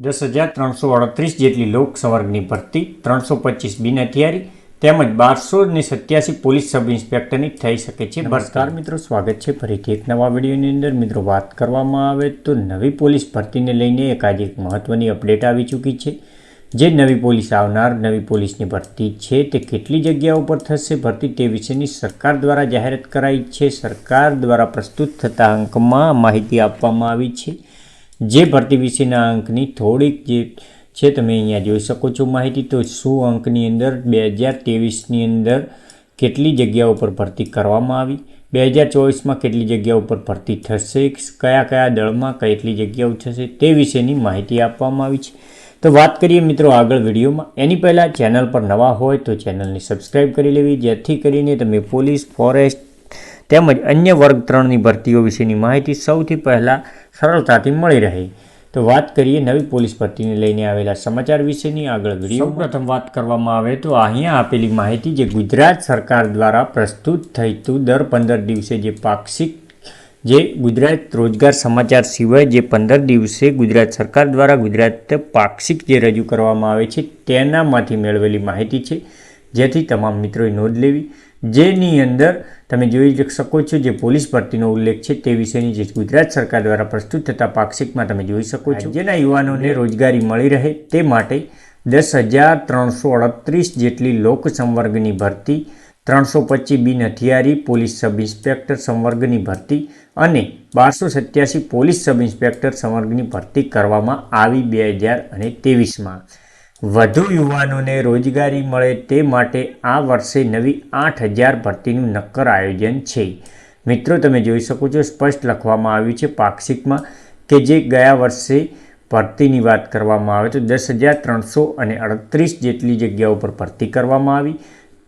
દસ હજાર ત્રણસો અડત્રીસ જેટલી લોક સંવર્ગની ભરતી, ત્રણસો પચીસ બિન તૈયારી તેમજ બારસો ને સત્યાસી પોલીસ સબ ઇન્સ્પેક્ટરની થઈ શકે છે નમસ્કાર મિત્રો, સ્વાગત છે ફરીથી એક નવા વિડીયોની અંદર. મિત્રો, વાત કરવામાં આવે તો નવી પોલીસ ભરતીને લઈને એક આજે એક મહત્ત્વની અપડેટ આવી ચૂકી છે. જે નવી પોલીસ આવનાર, નવી પોલીસની ભરતી છે તે કેટલી જગ્યાઓ પર થશે? ભરતી તે વિશેની સરકાર દ્વારા જાહેરાત કરાઈ છે. સરકાર દ્વારા પ્રસ્તુત થતા અંકમાં માહિતી આપવામાં આવી છે. જે ભરતી વિશેના અંકની થોડીક જે છે, તમે અહીંયા જોઈ શકો છો માહિતી. તો શું અંકની અંદર બે હજાર ત્રેવીસની અંદર કેટલી જગ્યાઓ પર ભરતી કરવામાં આવી? બે હજાર ચોવીસમાં કેટલી જગ્યાઓ પર ભરતી થશે? કયા કયા દળમાં કેટલી જગ્યાઓ થશે? તે વિશેની માહિતી આપવામાં આવી છે. તો વાત કરીએ મિત્રો આગળ વિડીયોમાં. એની પહેલાં ચેનલ પર નવા હોય તો ચેનલને સબસ્ક્રાઈબ કરી લેવી. જેથી કરીને તમે પોલીસ, ફોરેસ્ટ તેમજ અન્ય વર્ગ ત્રણની ભરતીઓ વિશેની માહિતી સૌથી પહેલાં સરળતાથી મળી રહે. તો વાત કરીએ નવી પોલીસ ભરતીને લઈને આવેલા સમાચાર વિશેની. આગળ વીડિયો પ્રથમ વાત કરવામાં આવે તો અહીંયા આપેલી માહિતી જે ગુજરાત સરકાર દ્વારા પ્રસ્તુત થઈ દર પંદર દિવસે જે પાક્ષિક જે ગુજરાત રોજગાર સમાચાર સિવાય જે પંદર દિવસે ગુજરાત સરકાર દ્વારા ગુજરાત પાક્ષિક જે રજૂ કરવામાં આવે છે તેનામાંથી મેળવેલી માહિતી છે. જેથી તમામ મિત્રોએ નોંધ લેવી. જેની અંદર તમે જોઈ શકો છો જે પોલીસ ભરતીનો ઉલ્લેખ છે તે વિશેની જે ગુજરાત સરકાર દ્વારા પ્રસ્તુત થતા પાક્ષિકમાં તમે જોઈ શકો છો. જેના યુવાનોને રોજગારી મળી રહે તે માટે દસ હજાર ત્રણસો અડત્રીસ જેટલી લોક સંવર્ગની ભરતી, ત્રણસો પચીસ બિન હથિયારી પોલીસ સબ ઇન્સ્પેક્ટર સંવર્ગની ભરતી અને બારસો સત્યાસી પોલીસ સબ ઇન્સ્પેક્ટર સંવર્ગની ભરતી કરવામાં આવી બે હજાર અને ત્રેવીસમાં. વધુ યુવાનોને રોજગારી મળે તે માટે આ વર્ષે નવી આઠ હજાર ભરતીનું નક્કર આયોજન છે. મિત્રો, તમે જોઈ શકો છો, સ્પષ્ટ લખવામાં આવ્યું છે પાક્ષિકમાં કે જે ગયા વર્ષે ભરતીની વાત કરવામાં આવે તો દસ હજાર ત્રણસો અને અડત્રીસ જેટલી જગ્યાઓ પર ભરતી કરવામાં આવી.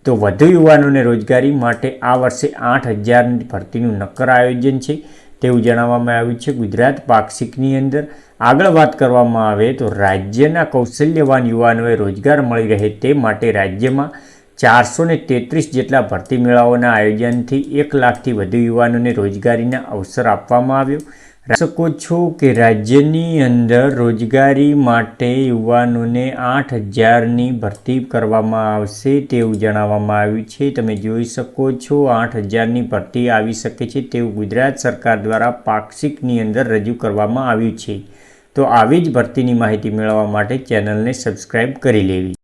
તો વધુ યુવાનોને રોજગારી માટે આ વર્ષે આઠ હજારની ભરતીનું નક્કર આયોજન છે. તેવું જણાવવામાં આવ્યું છે. ગુજરાત પાક્ષિકની અંદર આગળ વાત કરવામાં આવે તો રાજ્યના કૌશલ્યવાન યુવાનોએ રોજગાર મળી રહે તે માટે રાજ્યમાં ચારસો ને તેત્રીસ જેટલા ભરતી મેળાઓના આયોજનથી એક લાખથી વધુ યુવાનોને રોજગારીના અવસર આપવામાં આવ્યો. શકો છો કે રાજ્યની અંદર રોજગારી માટે યુવાનોને આઠ હજારની ભરતી કરવામાં આવશે તેવું જણાવવામાં આવ્યું છે. તમે જોઈ શકો છો આઠ હજારની ભરતી આવી શકે છે તેવું ગુજરાત સરકાર દ્વારા પાક્ષિકની અંદર રજૂ કરવામાં આવ્યું છે. તો આવી જ ભરતીની માહિતી મેળવવા માટે ચેનલને સબસ્ક્રાઈબ કરી લેવી.